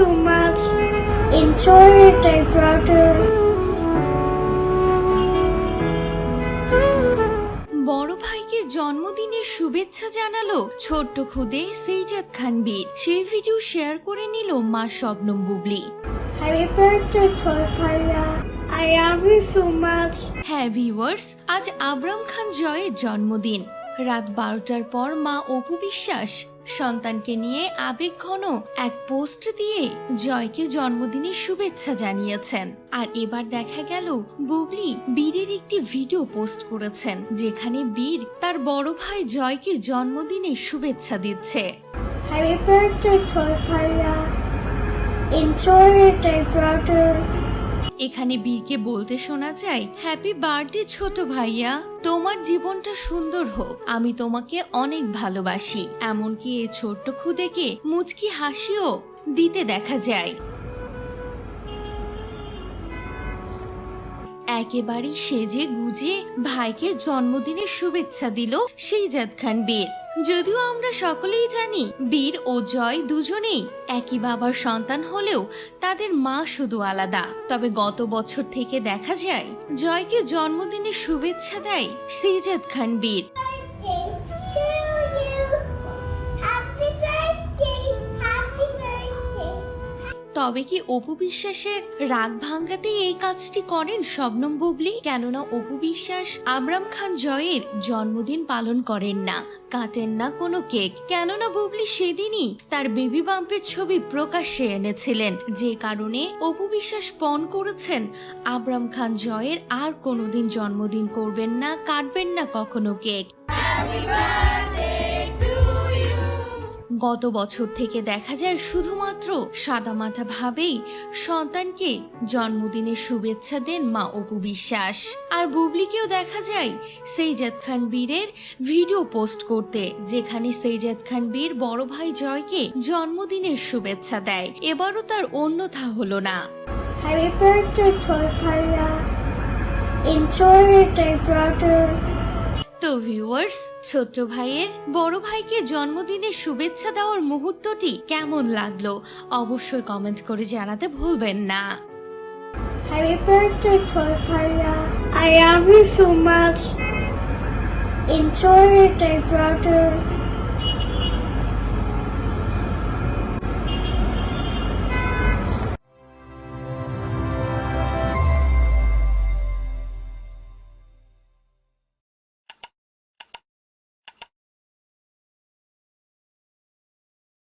so much. Enjoy your day, brother. বড় ভাইকে জন্মদিনের শুভেচ্ছা জানালো ছোট্ট খুদে সেইজাদ খান বীর সেই ভিডিও শেয়ার করে নিল মা Shabnam Bubly Happy birthday, Toy Paya. I love you so much. হ্যাঁ ভিউয়ার্স আজ আবরাম খান জয়ের জন্মদিন রাত বারোটার পর মা অপু বিশ্বাস সন্তানকে নিয়ে আবেগ ঘন এক পোস্ট দিয়ে জয়কে জন্মদিনের শুভেচ্ছা জানিয়েছেন। আর এবার দেখা গেল বুবলি বীরের একটি ভিডিও পোস্ট করেছেন, যেখানে বীর তার বড় ভাই জয়কে জন্মদিনের শুভেচ্ছা দিচ্ছে. এখানে বীরকে বলতে শোনা যায় হ্যাপি বার্থডে ছোট ভাইয়া। তোমার জীবনটা সুন্দর হোক। আমি তোমাকে অনেক ভালোবাসি। এমনকি এই ছোট্ট খুদেকে মুচকি হাসিও দিতে দেখা যায়। একেবারেই সেজে গুজে ভাইকে জন্মদিনের শুভেচ্ছা দিল সেইজাদ খান বীর। যদিও আমরা সকলেই জানি বীর ও জয় দুজনেই একই বাবার সন্তান হলেও তাদের মা শুধু আলাদা। তবে গত বছর থেকে দেখা যায়, জয়কে জন্মদিনের শুভেচ্ছা দেয় সেইজাদ খান বীর। তবে কি অপু বিশ্বাসের রাগ ভাঙ্গাতেই এই কাজটি করেন শবনম বুবলি? কেননা অপু বিশ্বাস আবরাম খান জয়ের জন্মদিন পালন করেন না, কাটেন না কোনো কেক। কেননা বুবলি সেদিনই তার বেবি বাম্পের ছবি প্রকাশ্যে এনেছিলেন। যে কারণে অপু বিশ্বাস পণ করেছেন, আবরাম খান জয়ের আর কোনোদিন জন্মদিন করবেন না, কাটবেন না কখনো কেক। গত বছর থেকে দেখা যায় শুধুমাত্র সাদামাটা ভাবেই সন্তানকে জন্মদিনের শুভেচ্ছা দেন মা অপু বিশ্বাস আর বুবলিকেও দেখা যায় সেইজাদ খান বীরের ভিডিও পোস্ট করতে যেখানে সেইজাদ খান বীর বড় ভাই জয়কে জন্মদিনের শুভেচ্ছা দেয় এবারও তার অন্যথা হলো না Happy birthday. Enjoy your day, brother. তো ভিউয়ার্স ছোট ভাইয়ের বড় ভাইকে জন্মদিনের শুভেচ্ছা দেওয়ার মুহূর্তটি কেমন লাগল অবশ্যই কমেন্ট করে জানাতে ভুলবেন না Happy birthday, Toy Paya. I love you so.